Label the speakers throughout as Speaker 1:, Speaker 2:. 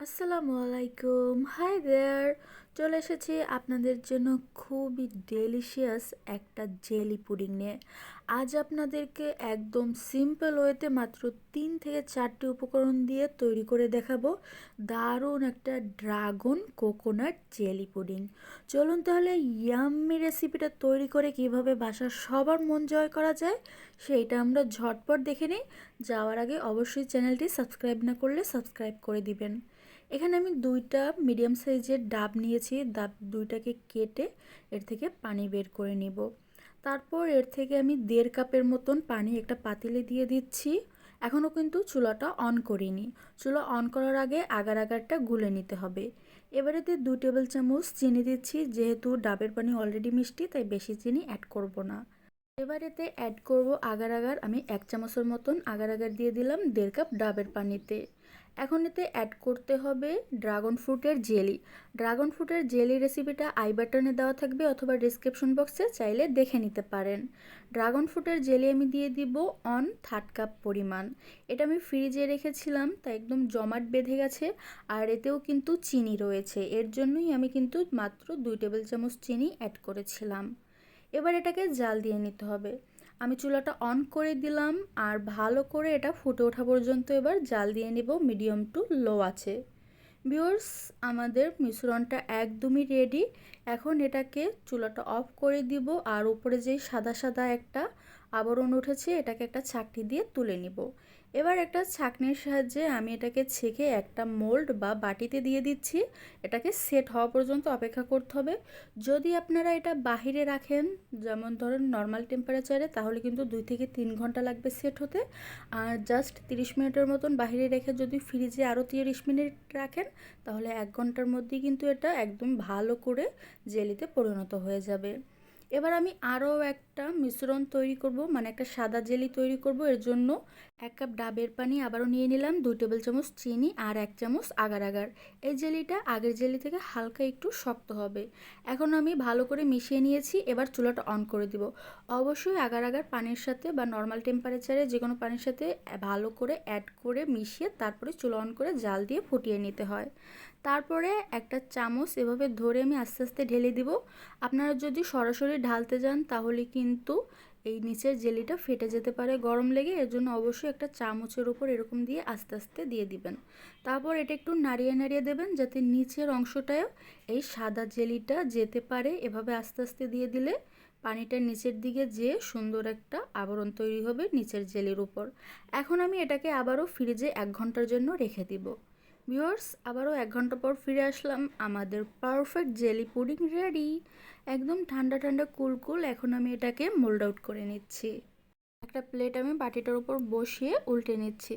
Speaker 1: আসসালামু আলাইকুম hi there চলে এসেছি আপনাদের জন্য খুবই ডেলিশিয়াস একটা জেলি পুডিং নিয়ে। আজ আপনাদেরকে একদম সিম্পল ওয়েতে মাত্র তিন থেকে চারটি উপকরণ দিয়ে তৈরি করে দেখাবো। দারুণ একটা ড্রাগন কোকোনাট জেলি পুডিং চলুন তাহলে ইয়াম্মি রেসিপিটা তৈরি করে কীভাবে বাসার সবার মন জয় করা যায়, সেইটা আমরা ঝটপট দেখে নিই। যাওয়ার আগে অবশ্যই চ্যানেলটি সাবস্ক্রাইব না করলে সাবস্ক্রাইব করে দিবেন। এখানে আমি দুইটা মিডিয়াম সাইজের ডাব নিয়েছি। ডাব দুইটাকে কেটে এর থেকে পানি বের করে নিব। তারপর এর থেকে আমি দেড় কাপের মতন পানি একটা পাতিলে দিয়ে দিচ্ছি। এখনও কিন্তু চুলাটা অন করিনি। চুলা অন করার আগে আগার আগারটা গুলে নিতে হবে। এবারেতে দু টেবিল চামচ চিনি দিচ্ছি, যেহেতু ডাবের পানি অলরেডি মিষ্টি, তাই বেশি চিনি অ্যাড করব না। এবার এতে অ্যাড করব আগার আগার, আমি এক চামচের মতন আগার আগার দিয়ে দিলাম দেড় কাপ ডাবের পানিতে। এখন এতে অ্যাড করতে হবে ড্রাগন ফ্রুটের জেলি ড্রাগন ফ্রুটের জেলি রেসিপিটা আই বাটনে দেওয়া থাকবে অথবা ডিসক্রিপশন বক্সে চাইলে দেখে নিতে পারেন। ড্রাগন ফ্রুটের জেলি আমি দিয়ে দিব অন থার্ড কাপ পরিমাণ। এটা আমি ফ্রিজে রেখেছিলাম, তাই একদম জমাট বেঁধে গেছে, আর এতেও কিন্তু চিনি রয়েছে। এর জন্যই আমি কিন্তু মাত্র দুই টেবিল চামচ চিনি অ্যাড করেছিলাম। এবার এটাকে জাল দিয়ে নিতে হবে। আমি চুলাটা অন করে দিলাম আর ভালো করে এটা ফুটে ওঠা পর্যন্ত এবার জাল দিয়ে নেব মিডিয়াম টু লো আছে। ভিউয়ার্স আমাদের মিশ্রণটা একদমই রেডি এখন এটাকে চুলাটা অফ করে দিব আর উপরে যে সাদা সাদা একটা আবরণ উঠেছে, এটাকে একটা ছাকনি দিয়ে তুলে নিব। এবার একটা ছাকনির সাহায্যে আমি এটাকে ছেঁকে একটা মোল্ড বা বাটিতে দিয়ে দিচ্ছি। এটাকে সেট হওয়া পর্যন্ত অপেক্ষা করতে হবে। যদি আপনারা এটা বাহিরে রাখেন, যেমন ধরেন নর্মাল টেম্পারেচারে তাহলে কিন্তু দুই থেকে তিন ঘণ্টা লাগবে সেট হতে। আর জাস্ট তিরিশ মিনিটের মতন বাহিরে রেখে যদি ফ্রিজে আরও তিরিশ মিনিট রাখেন, তাহলে এক ঘণ্টার মধ্যেই কিন্তু এটা একদম ভালো করে জেলিতে পরিণত হয়ে যাবে। এবার আমি আরও একটা মিশ্রণ তৈরি করব মানে একটা সাদা জেলি তৈরি করব। এর জন্য এক কাপ ডাবের পানি আবারও নিয়ে নিলাম, দুই টেবিল চামচ চিনি আর এক চামচ আগার আগার। এই জেলিটা আগের জেলি থেকে হালকা একটু শক্ত হবে। এখন আমি ভালো করে মিশিয়ে নিয়েছি, এবার চুলাটা অন করে দিব। অবশ্যই আগার আগার পানির সাথে বা নর্মাল টেম্পারেচারে যে কোনো পানির সাথে ভালো করে অ্যাড করে মিশিয়ে তারপরে চুলা অন করে জাল দিয়ে ফুটিয়ে নিতে হয়। তারপরে একটা চামচ এভাবে ধরে আমি আস্তে আস্তে ঢেলে দিব। আপনারা যদি সরাসরি ঢালতে যান, তাহলে কিন্তু এই নিচের জেলিটা ফেটে যেতে পারে গরম লেগে। এর জন্য অবশ্যই একটা চামচের উপর এরকম দিয়ে আস্তে আস্তে দিয়ে দিবেন। তারপর এটা একটু নাড়িয়ে নাড়িয়ে দেবেন যাতে নিচের অংশটায়ও এই সাদা জেলিটা যেতে পারে। এভাবে আস্তে আস্তে দিয়ে দিলে পানিটা নিচের দিকে যেয়ে সুন্দর একটা আবরণ তৈরি হবে নিচের জেলির উপর। এখন আমি এটাকে আবারও ফ্রিজে এক ঘণ্টার জন্য রেখে দিব। ভিউয়ার্স আবারও এক ঘণ্টা পর ফিরে আসলাম আমাদের পারফেক্ট জেলি পুডিং রেডি একদম ঠান্ডা ঠান্ডা কুল কুল, এখন আমি এটাকে মোল্ড আউট করে নিচ্ছি। একটা প্লেট আমি বাটিটার উপর বসিয়ে উল্টে নিচ্ছি।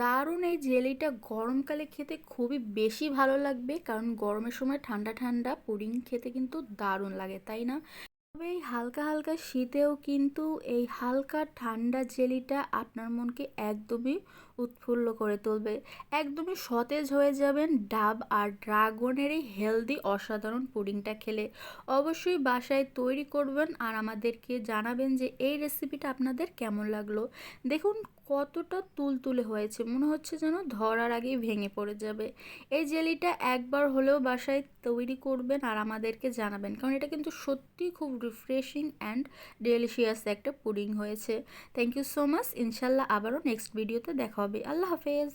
Speaker 1: দারুণ এই জেলিটা গরমকালে খেতে খুবই বেশি ভালো লাগবে, কারণ গরমের সময় ঠান্ডা ঠান্ডা পুডিং খেতে কিন্তু দারুণ লাগে, তাই না? তবে এই হালকা হালকা শীতেও কিন্তু এই হালকা ঠান্ডা জেলিটা আপনার মনকে একদমই উৎফুল্ল করে তুলবে। একদমই সতেজ হয়ে যাবেন ডাব আর ড্রাগনের এই হেলদি অসাধারণ পুডিংটা খেলে। অবশ্যই বাসায় তৈরি করবেন আর আমাদেরকে জানাবেন যে এই রেসিপিটা আপনাদের কেমন লাগল। দেখুন কতটা তুলতুলে হয়েছে, মনে হচ্ছে যেন ধরার আগেই ভেঙে পড়ে যাবে। এই জেলিটা একবার হলেও বাসায় তৈরি করবেন আর আমাদেরকে জানাবেন, কারণ এটা কিন্তু সত্যি খুব রিফ্রেশিং অ্যান্ড ডেলিশিয়াস একটা পুডিং হয়েছে। থ্যাংক ইউ সো মাচ ইনশাল্লাহ আবারও নেক্সট ভিডিওতে দেখা হবে আল্লাহ হাফেজ